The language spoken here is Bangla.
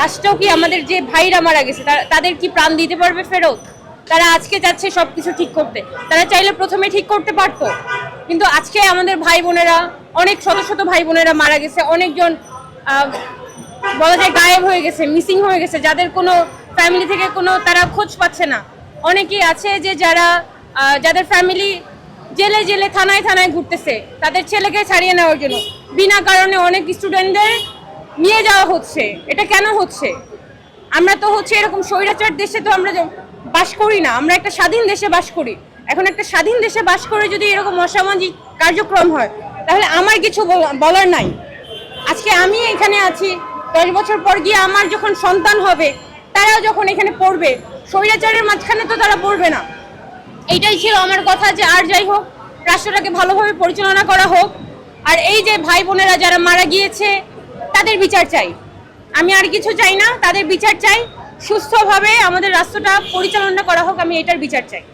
রাষ্ট্র কি আমাদের যে ভাইরা মারা গেছে তাদের কি প্রাণ দিতে পারবে ফেরত? তারা আজকে যাচ্ছে সবকিছু ঠিক করতে। তারা চাইলে প্রথমে ঠিক করতে পারতো। কিন্তু আজকে আমাদের ভাই বোনেরা, অনেক শত শত ভাই বোনেরা মারা গেছে, অনেকজন বলা যায় গায়েব হয়ে গেছে, মিসিং হয়ে গেছে, যাদের কোনো ফ্যামিলি থেকে কোনো তারা খোঁজ পাচ্ছে না। অনেকেই আছে যে যারা যাদের ফ্যামিলি জেলে জেলে থানায় থানায় ঘুরতেছে, তাদের ছেলেকে ছাড়িয়ে নেওয়ার জন্য। বিনা কারণে অনেক স্টুডেন্টদের নিয়ে যাওয়া হচ্ছে। এটা কেন হচ্ছে? আমরা তো হচ্ছে এরকম স্বৈরাচার দেশে তো আমরা বাস করি না। আমরা একটা স্বাধীন দেশে বাস করি। এখন একটা স্বাধীন দেশে বাস করে যদি এরকম অসামাজিক কার্যক্রম হয়, তাহলে আমার কিছু বল- বলার নাই। আজকে আমি এখানে আছি, দশ বছর পর গিয়ে আমার যখন সন্তান হবে, তারাও যখন এখানে পড়বে, স্বৈরাচারের মাঝখানে তো তারা পড়বে না। এইটাই ছিল আমার কথা যে আর যাই হোক, রাষ্ট্রটাকে ভালোভাবে পরিচালনা করা হোক। আর এই যে ভাই বোনেরা যারা মারা গিয়েছে তাদের বিচার চাই। আমি আর কিছু চাই না, তাদের বিচার চাই। সুস্থভাবে আমাদের রাষ্ট্রটা পরিচালনা করা হোক, আমি এটার বিচার চাই।